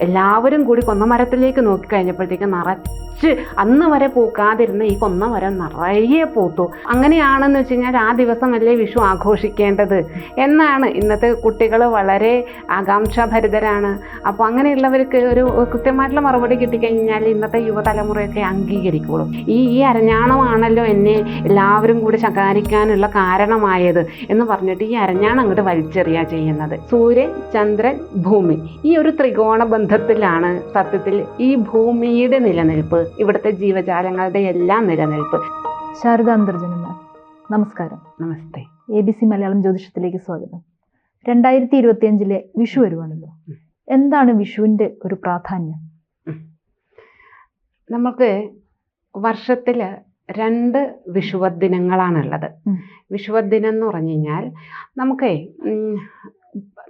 എല്ലാവരും കൂടി കൊന്നമരത്തിലേക്ക് നോക്കിക്കഴിഞ്ഞപ്പോഴത്തേക്ക് നിറച്ച് അന്ന് വരെ പൂക്കാതിരുന്ന ഈ കൊന്നമരം നിറയെ പൂത്തു. അങ്ങനെയാണെന്ന് വെച്ച് കഴിഞ്ഞാൽ ആ ദിവസമല്ലേ വിഷു ആഘോഷിക്കേണ്ടത് എന്നാണ് ഇന്നത്തെ കുട്ടികൾ വളരെ ആകാംക്ഷാഭരിതരാണ്. അപ്പോൾ അങ്ങനെയുള്ളവർക്ക് ഒരു കൃത്യമായിട്ടുള്ള മറുപടി കിട്ടിക്കഴിഞ്ഞാൽ ഇന്നത്തെ യുവതലമുറയൊക്കെ അംഗീകരിക്കുള്ളൂ. ഈ ഈ അരഞ്ഞാണമാണല്ലോ എന്നെ എല്ലാവരും കൂടി ശകാരിക്കാനുള്ള കാരണമായത് എന്ന് പറഞ്ഞിട്ട് ഈ അരഞ്ഞാണം അങ്ങോട്ട് വലിച്ചെറിയുക ചെയ്യുന്നത്. സൂര്യൻ ചന്ദ്രൻ ഭൂമി ഈ ഒരു ത്രികോണ ബന്ധത്തിലാണ് സത്യത്തിൽ ഈ ഭൂമിയുടെ നിലനിൽപ്പ് ഇവിടുത്തെ ജീവജാലങ്ങളുടെ എല്ലാം നിലനിൽപ്പ്. ശാരദ നമസ്കാരം. നമസ്തേ. എ ബി സി മലയാളം ജ്യോതിഷത്തിലേക്ക് സ്വാഗതം. രണ്ടായിരത്തി ഇരുപത്തി അഞ്ചിലെ വിഷു വരുവാണല്ലോ. എന്താണ് വിഷുവിന്റെ ഒരു പ്രാധാന്യം? നമുക്ക് വർഷത്തിൽ രണ്ട് വിഷുവദിനങ്ങളാണുള്ളത്. വിഷുവദിനം. എന്ന് പറഞ്ഞു കഴിഞ്ഞാൽ നമുക്കേ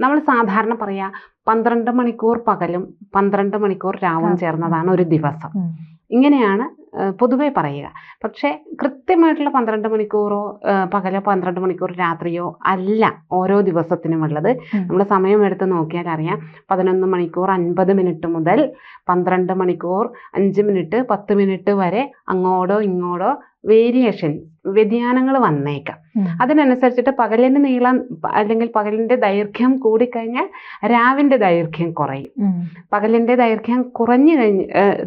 നമ്മൾ സാധാരണ പറയാ പന്ത്രണ്ട് മണിക്കൂർ പകലും പന്ത്രണ്ട് മണിക്കൂർ രാവും. ചേർന്നതാണ് ഒരു ദിവസം. ഇങ്ങനെയാണ് പൊതുവെ പറയുക. പക്ഷേ കൃത്യമായിട്ടുള്ള പന്ത്രണ്ട് മണിക്കൂറോ പകലോ പന്ത്രണ്ട് മണിക്കൂർ രാത്രിയോ അല്ല ഓരോ ദിവസത്തിനും ഉള്ളത്. നമ്മൾ സമയം എടുത്ത് നോക്കിയാൽ അറിയാം പതിനൊന്ന് മണിക്കൂർ അൻപത് മിനിറ്റ് മുതൽ പന്ത്രണ്ട് മണിക്കൂർ അഞ്ച് മിനിറ്റ് പത്ത് മിനിറ്റ് വരെ അങ്ങോട്ടോ ഇങ്ങോട്ടോ വേരിയേഷൻ വ്യതിയാനങ്ങൾ വന്നേക്കാം. അതിനനുസരിച്ചിട്ട് പകലിന് നീളം അല്ലെങ്കിൽ പകലിന്റെ ദൈർഘ്യം കൂടിക്കഴിഞ്ഞാൽ രാവിന്റെ ദൈർഘ്യം കുറയും. പകലിന്റെ ദൈർഘ്യം കുറഞ്ഞു കഴിഞ്ഞ്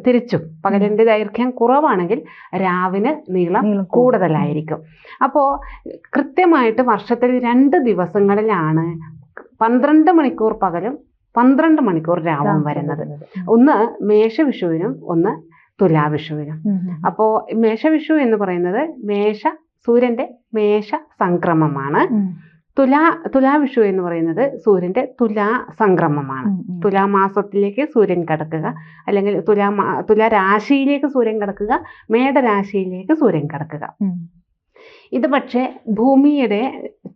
തിരിച്ചും. പകലിന്റെ ദൈർഘ്യം കുറവാണെങ്കിൽ രാവിന് നീളം കൂടുതലായിരിക്കും. അപ്പോൾ കൃത്യമായിട്ട് വർഷത്തിൽ രണ്ട് ദിവസങ്ങളിലാണ് പന്ത്രണ്ട് മണിക്കൂർ പകലും പന്ത്രണ്ട് മണിക്കൂർ രാവും വരുന്നത്. ഒന്ന് മേഷവിഷുവിനും ഒന്ന് തുലാവിഷുവിനും. അപ്പോൾ മേഷവിഷു എന്ന് പറയുന്നത് മേഷ സൂര്യന്റെ മേഷ സംക്രമമാണ്. തുലാ തുലാവിഷു എന്ന് പറയുന്നത് സൂര്യന്റെ തുലാ സംക്രമമാണ്. തുലാമാസത്തിലേക്ക് സൂര്യൻ കടക്കുക അല്ലെങ്കിൽ തുലാ തുലാരാശിയിലേക്ക് രാശിയിലേക്ക് സൂര്യൻ കിടക്കുക മേടരാശിയിലേക്ക് സൂര്യൻ കടക്കുക ഇത് പക്ഷേ ഭൂമിയുടെ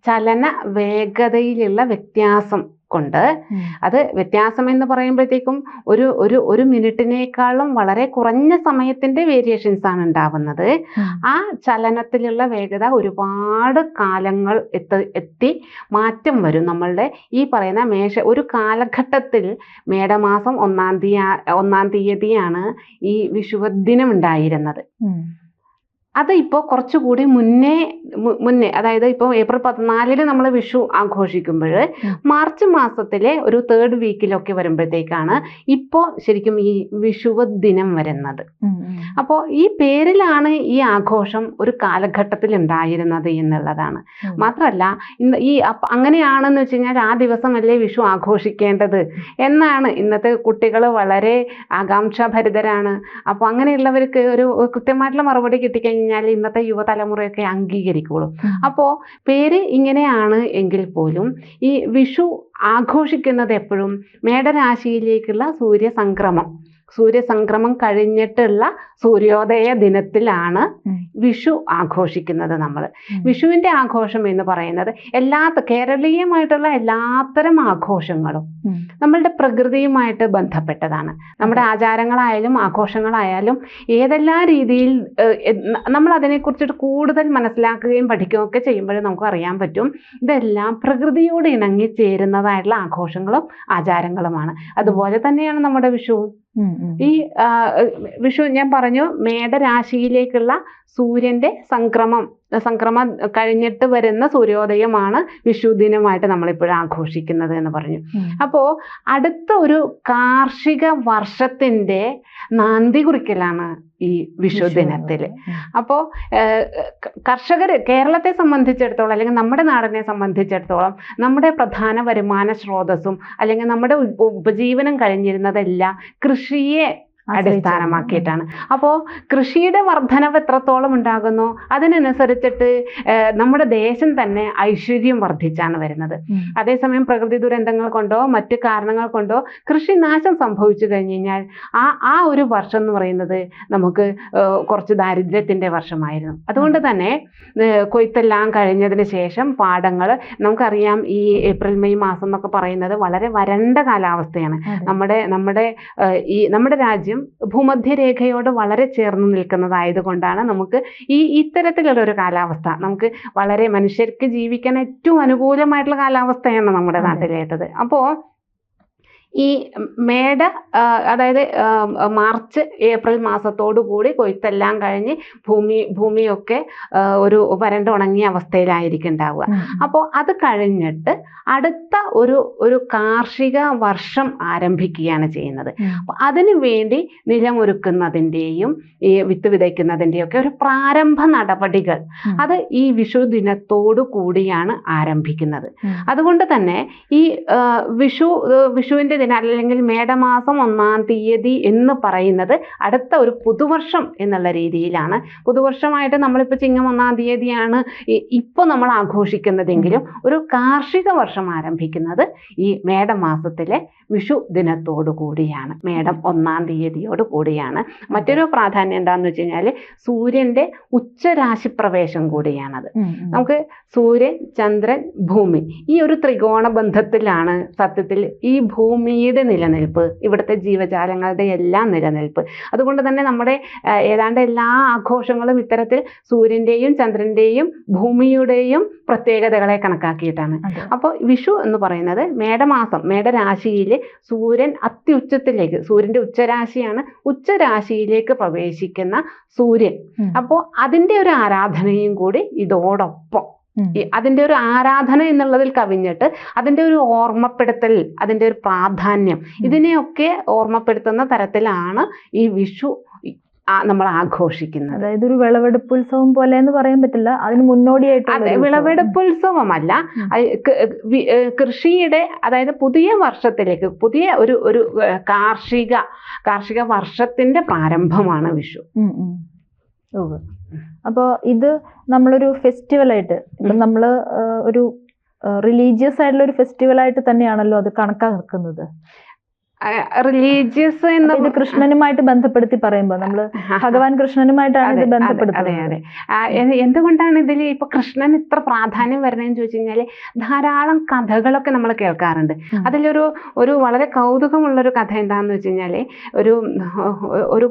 ചലന വേഗതയിലുള്ള വ്യത്യാസം കൊണ്ട് അത് വ്യത്യാസം എന്ന് പറയുമ്പോഴത്തേക്കും ഒരു ഒരു ഒരു മിനിറ്റിനേക്കാളും വളരെ കുറഞ്ഞ സമയത്തിന്റെ വേരിയേഷൻസ് ആണ് ഉണ്ടാവുന്നത്. ആ ചലനത്തിലുള്ള വേഗത ഒരുപാട് കാലങ്ങൾ എത്ത എത്തി മാറ്റം വരും. നമ്മളുടെ ഈ പറയുന്ന മേശ ഒരു കാലഘട്ടത്തിൽ മേടമാസം ഒന്നാം തീയതി ഒന്നാം തീയതിയാണ് ഈ വിഷുവദിനം ഉണ്ടായിരുന്നത്. അത് ഇപ്പോൾ കുറച്ചുകൂടി മുന്നേ മുന്നേ അതായത് ഇപ്പോൾ ഏപ്രിൽ പതിനാലിന് നമ്മൾ വിഷു ആഘോഷിക്കുമ്പോൾ മാർച്ച് മാസത്തിലെ ഒരു തേർഡ് വീക്കിലൊക്കെ വരുമ്പോഴത്തേക്കാണ് ഇപ്പോൾ ശരിക്കും ഈ വിഷുവ ദിനം വരുന്നത്. അപ്പോൾ ഈ പേരിലാണ് ഈ ആഘോഷം ഒരു കാലഘട്ടത്തിൽ ഉണ്ടായിരുന്നത് എന്നുള്ളതാണ് മാത്രമല്ല ഇന്ന് ഈ അങ്ങനെയാണെന്ന് വെച്ച് കഴിഞ്ഞാൽ ആ ദിവസമല്ലേ വിഷു ആഘോഷിക്കേണ്ടത്? എന്നാണ് ഇന്നത്തെ കുട്ടികൾ വളരെ ആകാംക്ഷാഭരിതരാണ്. അപ്പോൾ അങ്ങനെയുള്ളവർക്ക് ഒരു കൃത്യമായിട്ടുള്ള മറുപടി കിട്ടിക്കഴിഞ്ഞാൽ ഇന്നത്തെ യുവതലമുറയൊക്കെ അംഗീകരിക്കുള്ളൂ. അപ്പോൾ പേര് ഇങ്ങനെയാണ് എങ്കിൽ പോലും ഈ വിഷു ആഘോഷിക്കുന്നത് എപ്പോഴും മേടരാശിയിലേക്കുള്ള സൂര്യസംക്രമം സൂര്യസംക്രമം കഴിഞ്ഞിട്ടുള്ള സൂര്യോദയ ദിനത്തിലാണ് വിഷു ആഘോഷിക്കുന്നത് നമ്മൾ. വിഷുവിന്റെ വിഷുവിന്റെ ആഘോഷം എന്ന് പറയുന്നത് എല്ലാ കേരളീയമായിട്ടുള്ള എല്ലാത്തരം ആഘോഷങ്ങളും. നമ്മളുടെ പ്രകൃതിയുമായിട്ട് ബന്ധപ്പെട്ടതാണ്. നമ്മുടെ ആചാരങ്ങളായാലും ആഘോഷങ്ങളായാലും ഏതെല്ലാം രീതിയിൽ നമ്മൾ അതിനെക്കുറിച്ചിട്ട് കൂടുതൽ മനസ്സിലാക്കുകയും പഠിക്കുകയും ഒക്കെ ചെയ്യുമ്പോൾ നമുക്ക് അറിയാൻ പറ്റും. ഇതെല്ലാം പ്രകൃതിയോട് ഇണങ്ങി ചേരുന്നതായിട്ടുള്ള ആഘോഷങ്ങളും ആചാരങ്ങളുമാണ്. അതുപോലെ തന്നെയാണ് നമ്മുടെ വിഷുവും. ഈ വിഷു ഞാൻ പറഞ്ഞു മേടരാശിയിലേക്കുള്ള സൂര്യന്റെ സംക്രമം. സംക്രമം കഴിഞ്ഞിട്ട് വരുന്ന സൂര്യോദയമാണ് വിഷു ദിനമായിട്ട് നമ്മളിപ്പോഴും ആഘോഷിക്കുന്നത് എന്ന് പറഞ്ഞു. അപ്പോ അപ്പോൾ അടുത്ത ഒരു കാർഷിക വർഷത്തിന്റെ നാന്തി കുറിക്കലാണ് ഈ വിഷു ദിനത്തിൽ. അപ്പോൾ കർഷകർ കേരളത്തെ സംബന്ധിച്ചിടത്തോളം അല്ലെങ്കിൽ നമ്മുടെ നാടിനെ സംബന്ധിച്ചിടത്തോളം നമ്മുടെ പ്രധാന വരുമാന സ്രോതസ്സും അല്ലെങ്കിൽ നമ്മുടെ ഉപജീവനം കഴിഞ്ഞിരുന്നതെല്ലാം കൃഷിയെ അടിസ്ഥാനമാക്കിയിട്ടാണ്. അപ്പോൾ കൃഷിയുടെ വർധനവ് എത്രത്തോളം ഉണ്ടാകുന്നു? അതിനനുസരിച്ചിട്ട് നമ്മുടെ ദേശം തന്നെ ഐശ്വര്യം വർദ്ധിച്ചാണ് വരുന്നത്. അതേസമയം പ്രകൃതി ദുരന്തങ്ങൾ കൊണ്ടോ മറ്റു കാരണങ്ങൾ കൊണ്ടോ കൃഷി നാശം സംഭവിച്ചു കഴിഞ്ഞു കഴിഞ്ഞാൽ ആ ആ ഒരു വർഷം എന്ന് പറയുന്നത് നമുക്ക് കുറച്ച് ദാരിദ്ര്യത്തിന്റെ വർഷമായിരുന്നു. അതുകൊണ്ട് തന്നെ കൊയ്ത്തെല്ലാം കഴിഞ്ഞതിന് ശേഷം പാടങ്ങൾ നമുക്കറിയാം ഈ ഏപ്രിൽ മെയ് മാസം എന്നൊക്കെ പറയുന്നത് വളരെ വരണ്ട കാലാവസ്ഥയാണ്. നമ്മുടെ നമ്മുടെ ഈ നമ്മുടെ രാജ്യം ഭൂമധ്യരേഖയോട് വളരെ ചേർന്ന് നിൽക്കുന്നതായതുകൊണ്ടാണ് നമുക്ക് ഈ ഇത്തരത്തിലുള്ളൊരു കാലാവസ്ഥ നമുക്ക് വളരെ മനുഷ്യർക്ക് ജീവിക്കാൻ ഏറ്റവും അനുകൂലമായിട്ടുള്ള കാലാവസ്ഥയാണ് നമ്മുടെ. നാട്ടിലേത്തത് അപ്പോൾ ഈ മേട അതായത് മാർച്ച് ഏപ്രിൽ മാസത്തോടു കൂടി കൊയ്ത്തെല്ലാം കഴിഞ്ഞ് ഭൂമി ഭൂമിയൊക്കെ ഒരു ഒരു വരണ്ടുണങ്ങിയ അവസ്ഥയിലായിരിക്കും ഉണ്ടാവുക. അപ്പോൾ അത് കഴിഞ്ഞിട്ട് അടുത്ത ഒരു ഒരു കാർഷിക വർഷം ആരംഭിക്കുകയാണ് ചെയ്യുന്നത്. അപ്പോൾ അതിനു വേണ്ടി നിലമൊരുക്കുന്നതിന്റെയും ഈ വിത്ത് വിതയ്ക്കുന്നതിന്റെയും ഒക്കെ ഒരു പ്രാരംഭ നടപടികൾ. അത് ഈ വിഷു ദിനത്തോടു കൂടിയാണ് ആരംഭിക്കുന്നത്. അതുകൊണ്ട് തന്നെ ഈ വിഷു വിഷുവിന്റെ ദിനം അല്ലെങ്കിൽ മേടമാസം ഒന്നാം തീയതി എന്ന് പറയുന്നത് അടുത്ത ഒരു പുതുവർഷം എന്നുള്ള രീതിയിലാണ്. പുതുവർഷമായിട്ട് നമ്മളിപ്പോൾ ചിങ്ങം ഒന്നാം തീയതിയാണ് ഇപ്പോൾ നമ്മൾ ആഘോഷിക്കുന്നതെങ്കിലും ഒരു കാർഷിക വർഷം ആരംഭിക്കുന്നത് ഈ മേടമാസത്തിലെ വിഷു ദിനത്തോടു കൂടിയാണ്. മേടം ഒന്നാം തീയതിയോട് കൂടിയാണ്. മറ്റൊരു പ്രാധാന്യം എന്താണെന്ന് വെച്ച് കഴിഞ്ഞാൽ സൂര്യന്റെ ഉച്ചരാശി പ്രവേശം കൂടിയാണത്. നമുക്ക് സൂര്യൻ ചന്ദ്രൻ ഭൂമി ഈ ഒരു ത്രികോണ ബന്ധത്തിലാണ് സത്യത്തിൽ ഈ ഭൂമിയുടെ നിലനിൽപ്പ് ഇവിടുത്തെ ജീവജാലങ്ങളുടെ എല്ലാം നിലനിൽപ്പ് അതുകൊണ്ട് തന്നെ നമ്മുടെ ഏതാണ്ട് എല്ലാ ആഘോഷങ്ങളും ഇത്തരത്തിൽ സൂര്യന്റെയും ചന്ദ്രന്റെയും ഭൂമിയുടെയും പ്രത്യേകതകളെ കണക്കാക്കിയിട്ടാണ്. അപ്പോൾ വിഷു എന്ന് പറയുന്നത് മേടമാസം മേടരാശിയിൽ സൂര്യൻ അത്യുച്ചത്തിലേക്ക് സൂര്യന്റെ ഉച്ചരാശിയാണ് ഉച്ചരാശിയിലേക്ക് പ്രവേശിക്കുന്ന സൂര്യൻ. അപ്പോൾ അതിന്റെ ഒരു ആരാധനയും കൂടി ഇതോടൊപ്പം അതിന്റെ ഒരു ആരാധന എന്നുള്ളതിൽ കവിഞ്ഞിട്ട് അതിന്റെ ഒരു ഓർമ്മപ്പെടുത്തൽ അതിന്റെ ഒരു പ്രാധാന്യം ഇതിനെയൊക്കെ ഓർമ്മപ്പെടുത്തുന്ന തരത്തിലാണ് ഈ വിഷു നമ്മൾ ആഘോഷിക്കുന്നത്. അതായത് ഒരു വിളവെടുപ്പ് ഉത്സവം പോലെ എന്ന് പറയാൻ പറ്റില്ല അതിന് മുന്നോടിയായിട്ട് അതെ ഒരു ഉത്സവം. വിളവെടുപ്പ് ഉത്സവമല്ല ഉം. അത് ക- വി- ഏഹ് കൃഷിയുടെ അതായത് പുതിയ വർഷത്തിലേക്ക് പുതിയ ഒരു ഒരു കാർഷിക കാർഷിക വർഷത്തിന്റെ പ്രാരംഭമാണ് വിഷു. ഉം, ഉം. ഉവ്വ്. അപ്പോ ഇത് നമ്മളൊരു ഫെസ്റ്റിവൽ ആയിട്ട് ഇപ്പം നമ്മൾ ഒരു റിലീജിയസ് ആയിട്ടുള്ള ഒരു ഫെസ്റ്റിവൽ ആയിട്ട് തന്നെയാണല്ലോ അത് കണക്കാക്കുന്നത് റിലീജിയസ് എന്ന് ഇത് കൃഷ്ണനുമായിട്ട് ബന്ധപ്പെടുത്തി പറയുമ്പോൾ നമ്മൾ ഭഗവാൻ കൃഷ്ണനുമായിട്ടാണ് ഇത് ബന്ധപ്പെടുത്തുന്നത്. എന്തുകൊണ്ടാണ് ഇതിൽ ഇപ്പൊ കൃഷ്ണൻ ഇത്ര പ്രാധാന്യം വരുന്നതെന്ന് ചോദിച്ചു കഴിഞ്ഞാൽ ധാരാളം കഥകളൊക്കെ നമ്മൾ കേൾക്കാറുണ്ട്. അതിലൊരു ഒരു വളരെ കൗതുകമുള്ള ഒരു കഥ എന്താന്ന് വെച്ച് കഴിഞ്ഞാൽ ഒരു ഒരു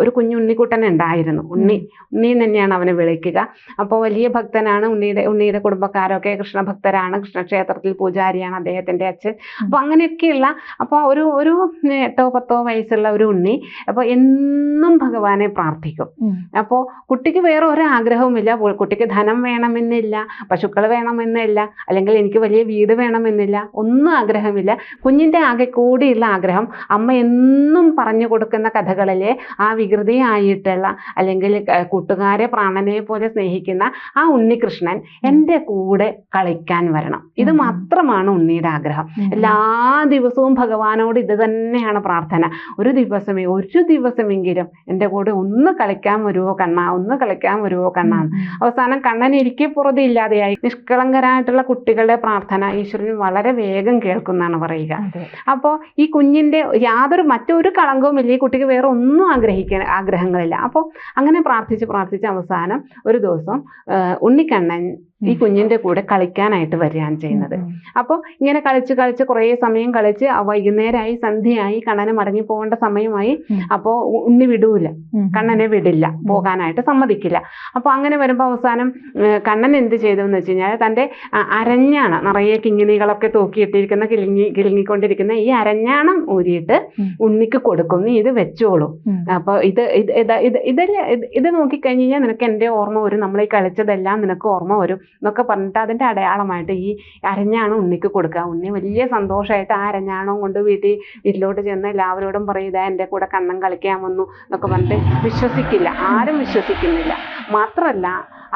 ഒരു കുഞ്ഞു ഉണ്ണിക്കുട്ടൻ ഉണ്ടായിരുന്നു. ഉണ്ണി ഉണ്ണി തന്നെയാണ് അവനെ വിളിക്കുക. അപ്പോൾ വലിയ ഭക്തനാണ് ഉണ്ണിയുടെ ഉണ്ണിയുടെ കുടുംബക്കാരൊക്കെ കൃഷ്ണഭക്തരാണ്. കൃഷ്ണക്ഷേത്രത്തിൽ പൂജാരിയാണ് അദ്ദേഹത്തിന്റെ അച്ഛൻ. അപ്പോൾ അങ്ങനെയൊക്കെയുള്ള അപ്പോൾ ഒരു ഒരു എട്ടോ പത്തോ വയസ്സുള്ള ഒരു ഉണ്ണി അപ്പോൾ എന്നും ഭഗവാനെ പ്രാർത്ഥിക്കും. അപ്പോൾ കുട്ടിക്ക് വേറെ ഒരു ആഗ്രഹവുമില്ല കുട്ടിക്ക് ധനം വേണമെന്നില്ല പശുക്കൾ വേണമെന്നില്ല അല്ലെങ്കിൽ എനിക്ക് വലിയ വീട് വേണമെന്നില്ല ഒന്നും ആഗ്രഹമില്ല. കുഞ്ഞിന്റെ ആകെ കൂടിയുള്ള ആഗ്രഹം അമ്മ എന്നും പറഞ്ഞു കൊടുക്കുന്ന കഥകളിലെ ആ വികൃതിയായിട്ടുള്ള അല്ലെങ്കിൽ കൂട്ടുകാരെ പ്രാണനെ പോലെ സ്നേഹിക്കുന്ന ആ ഉണ്ണികൃഷ്ണൻ എന്റെ കൂടെ കളിക്കാൻ വരണം. ഇത് മാത്രമാണ് ഉണ്ണിയുടെ ആഗ്രഹം. എല്ലാ ദിവസവും ഭഗവാനോട് ഇത് തന്നെയാണ് പ്രാർത്ഥന. ഒരു ദിവസമേ ഒരു ദിവസമെങ്കിലും എന്റെ കൂടെ ഒന്ന് കളിക്കാൻ വരുമോ കണ്ണ? ഒന്ന് കളിക്കാൻ വരുമോ കണ്ണ? അവസാനം കണ്ണൻ ഇരിക്കെ പുറതെ ഇല്ലാതെയായി. നിഷ്കളങ്കരായിട്ടുള്ള കുട്ടികളുടെ പ്രാർത്ഥന ഈശ്വരൻ വളരെ വേഗം കേൾക്കുന്നതാണ് പറയുക. അപ്പോൾ ഈ കുഞ്ഞിന്റെ യാതൊരു മറ്റൊരു കളങ്കവും ഇല്ല ഈ കുട്ടിക്ക് വേറെ ഒന്നും ആഗ്രഹിക്കാൻ ആഗ്രഹങ്ങളില്ല. അപ്പോൾ അങ്ങനെ പ്രാർത്ഥിച്ച് പ്രാർത്ഥിച്ച് അവസാനം ഒരു ദിവസം ഉണ്ണിക്കണ്ണൻ ഈ കുഞ്ഞിന്റെ കൂടെ കളിക്കാനായിട്ട് വരികയാണ് ചെയ്യുന്നത്. അപ്പോൾ ഇങ്ങനെ കളിച്ച് കളിച്ച് കുറേ സമയം കളിച്ച് വൈകുന്നേരമായി സന്ധ്യയായി കണ്ണന് മടങ്ങി പോകേണ്ട സമയമായി. അപ്പോൾ ഉണ്ണി വിടൂല. കണ്ണനെ വിടില്ല. പോകാനായിട്ട് സമ്മതിക്കില്ല. അപ്പോൾ അങ്ങനെ വരുമ്പോൾ അവസാനം കണ്ണൻ എന്ത് ചെയ്തു എന്ന് വെച്ച് കഴിഞ്ഞാൽ തന്റെ അരഞ്ഞാണ് നിറയെ കിങ്ങിണികളൊക്കെ തൂക്കിയിട്ടിരിക്കുന്ന കിളിങ്ങി കിളിങ്ങിക്കൊണ്ടിരിക്കുന്ന ഈ അരഞ്ഞാണം ഊരിയിട്ട് ഉണ്ണിക്ക് കൊടുക്കും. നീ ഇത് വെച്ചോളൂ. അപ്പോൾ ഇത് ഇത് ഇത് ഇത് ഇതല്ല ഇത് ഇത് നോക്കിക്കഴിഞ്ഞ് കഴിഞ്ഞാൽ നിനക്ക് എന്റെ ഓർമ്മ വരും. നമ്മൾ ഈ കളിച്ചതെല്ലാം നിനക്ക് ഓർമ്മ വരും. എന്നൊക്കെ പറഞ്ഞിട്ട് അതിന്റെ അടയാളമായിട്ട് ഈ അരഞ്ഞാണം ഉണ്ണിക്ക് കൊടുക്കുക. ഉണ്ണി വലിയ സന്തോഷമായിട്ട് ആ അരഞ്ഞാണം കൊണ്ട് വീട്ടിൽ വീട്ടിലോട്ട് ചെന്ന് എല്ലാവരോടും പറയും ഇതാ എന്റെ കൂടെ കണ്ണൻ കളിക്കാൻ വന്നു എന്നൊക്കെ പറഞ്ഞിട്ട് വിശ്വസിക്കില്ല. ആരും വിശ്വസിക്കുന്നില്ല. മാത്രമല്ല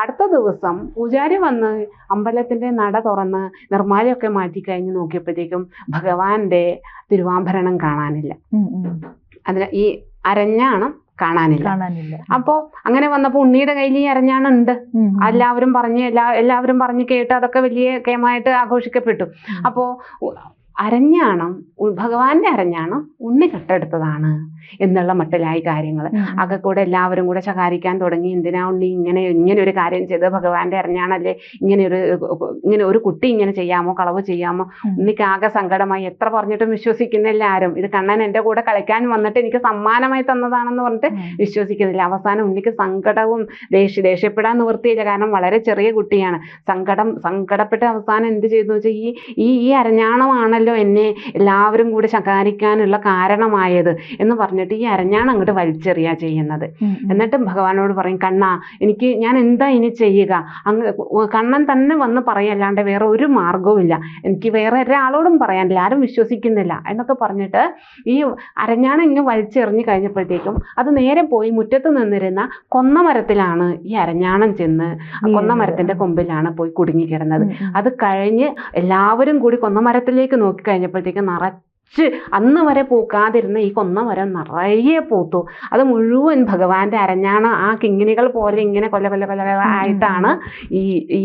അടുത്ത ദിവസം പൂജാരി വന്ന് അമ്പലത്തിന്റെ നട തുറന്ന് നിർമ്മാലയൊക്കെ മാറ്റി കഴിഞ്ഞ് നോക്കിയപ്പോഴത്തേക്കും ഭഗവാന്റെ തിരുവാഭരണം കാണാനില്ല. അതിന് ഈ അരഞ്ഞാണം കാണാനില്ല. അപ്പോ അങ്ങനെ വന്നപ്പോ ഉണ്ണിയുടെ കയ്യിൽ ഈ അരഞ്ഞാണുണ്ട്. എല്ലാവരും പറഞ്ഞ് എല്ലാ എല്ലാവരും പറഞ്ഞ് കേട്ട് അതൊക്കെ വലിയ കേമായിട്ട് ആഘോഷിക്കപ്പെട്ടു. അപ്പോ അരഞ്ഞാണം ഭഗവാന്റെ അരഞ്ഞാണം ഉണ്ണി കെട്ടെടുത്തതാണ് എന്നുള്ള മട്ടിലായി കാര്യങ്ങൾ. അതൊക്കെ കൂടെ എല്ലാവരും കൂടെ ശകാരിക്കാൻ തുടങ്ങി. എന്തിനാ ഉണ്ണി ഇങ്ങനെ ഇങ്ങനെ ഒരു കാര്യം ചെയ്ത് ഭഗവാന്റെ അറിഞ്ഞാണല്ലേ ഇങ്ങനെ ഒരു ഇങ്ങനെ ഒരു കുട്ടി ഇങ്ങനെ ചെയ്യാമോ? കളവ് ചെയ്യാമോ. ഉണ്ണിക്ക് ആകെ സങ്കടമായി. എത്ര പറഞ്ഞിട്ടും വിശ്വസിക്കുന്നില്ല ആരും. ഇത് കണ്ണൻ എന്റെ കൂടെ കളിക്കാൻ വന്നിട്ട് എനിക്ക് സമ്മാനമായി തന്നതാണെന്ന് പറഞ്ഞിട്ട്. വിശ്വസിക്കുന്നില്ല. അവസാനം ഉണ്ണിക്ക് സങ്കടവും ദേഷ്യ ദേഷ്യപ്പെടാൻ നിവൃത്തിയില്ല. കാരണം വളരെ ചെറിയ കുട്ടിയാണ്. സങ്കടം സങ്കടപ്പെട്ട് അവസാനം എന്ത് ചെയ്തു വെച്ചാൽ ഈ ഈ ഈ അരഞ്ഞാണമാണല്ലോ എന്നെ എല്ലാവരും കൂടെ ശകാരിക്കാനുള്ള കാരണമായത് എന്ന് പറഞ്ഞിട്ട് ഈ അരഞ്ഞാണ് അങ്ങോട്ട് വലിച്ചെറിയുക ചെയ്യുന്നത്. എന്നിട്ടും ഭഗവാനോട് പറയും കണ്ണ എനിക്ക് ഞാൻ എന്താ ഇനി ചെയ്യുക? അങ്ങ് കണ്ണൻ തന്നെ വന്ന് പറയല്ലാണ്ട് വേറെ ഒരു മാർഗവും ഇല്ല. എനിക്ക് വേറെ ഒരാളോടും പറയാനില്ല ആരും വിശ്വസിക്കുന്നില്ല എന്നൊക്കെ പറഞ്ഞിട്ട് ഈ അരഞ്ഞാണ് ഇങ്ങനെ വലിച്ചെറിഞ്ഞു കഴിഞ്ഞപ്പോഴത്തേക്കും അത് നേരെ പോയി മുറ്റത്ത് നിന്നിരുന്ന കൊന്നമരത്തിലാണ് ഈ അരഞ്ഞാണം ചെന്ന് കൊന്നമരത്തിന്റെ കൊന്ന മരത്തിന്റെ കൊമ്പിലാണ് പോയി കുടുങ്ങിക്കിടന്നത്. അത് കഴിഞ്ഞ് എല്ലാവരും കൂടി കൊന്നമരത്തിലേക്ക് നോക്കി കഴിഞ്ഞപ്പോഴത്തേക്കും നിറച്ച് അന്ന് വരെ പൂക്കാതിരുന്ന ഈ കൊന്ന മരം നിറയെ പൂത്തു. അത് മുഴുവൻ ഭഗവാന്റെ അരഞ്ഞാണ്. ആ കിങ്ങിണികൾ പോലെ ഇങ്ങനെ കൊല്ല കൊല്ല കൊല്ല കൊല്ല ആയിട്ടാണ് ഈ ഈ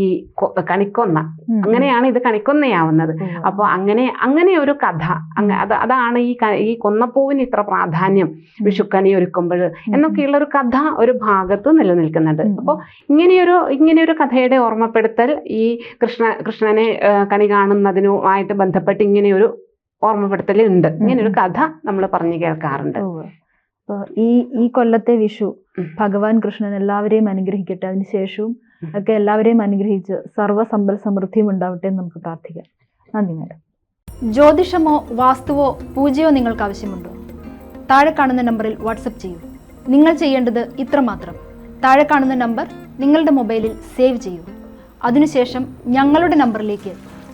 കണിക്കൊന്ന. അങ്ങനെയാണ് ഇത് കണിക്കൊന്നയാവുന്നത്. അപ്പോൾ അങ്ങനെ അങ്ങനെ ഒരു കഥ. അത് അതാണ് ഈ ഈ കൊന്നപ്പൂവിന് ഇത്ര പ്രാധാന്യം വിഷുക്കണി ഒരുക്കുമ്പോൾ എന്നൊക്കെയുള്ള ഒരു കഥ ഒരു ഭാഗത്ത് നിലനിൽക്കുന്നുണ്ട്. അപ്പോൾ ഇങ്ങനെയൊരു ഇങ്ങനെയൊരു കഥയുടെ ഓർമ്മപ്പെടുത്തൽ ഈ കൃഷ്ണ കൃഷ്ണനെ കണി കാണുന്നതിനുമായിട്ട് ബന്ധപ്പെട്ട് ഇങ്ങനെയൊരു ഓർമ്മപ്പെടുത്തൽ ഇങ്ങനൊരു കഥ നമ്മൾ പറഞ്ഞു കേൾക്കാറുണ്ട്. ഈ ഈ കൊല്ലത്തെ വിഷു. ഭഗവാൻ കൃഷ്ണൻ എല്ലാവരെയും അനുഗ്രഹിക്കട്ടെ. അതിനുശേഷവും. ഒക്കെ എല്ലാവരെയും അനുഗ്രഹിച്ച് സർവ സമ്പൽ സമൃദ്ധിയും ഉണ്ടാവട്ടെ എന്ന് നമുക്ക് പ്രാർത്ഥിക്കാം. നന്ദി മാഡം. ജ്യോതിഷമോ വാസ്തുവോ പൂജയോ നിങ്ങൾക്ക് ആവശ്യമുണ്ടോ? താഴെ കാണുന്ന നമ്പറിൽ വാട്സപ്പ് ചെയ്യൂ. നിങ്ങൾ ചെയ്യേണ്ടത് ഇത്രമാത്രം. താഴെ കാണുന്ന നമ്പർ നിങ്ങളുടെ മൊബൈലിൽ സേവ് ചെയ്യൂ. അതിനുശേഷം ഞങ്ങളുടെ നമ്പറിലേക്ക്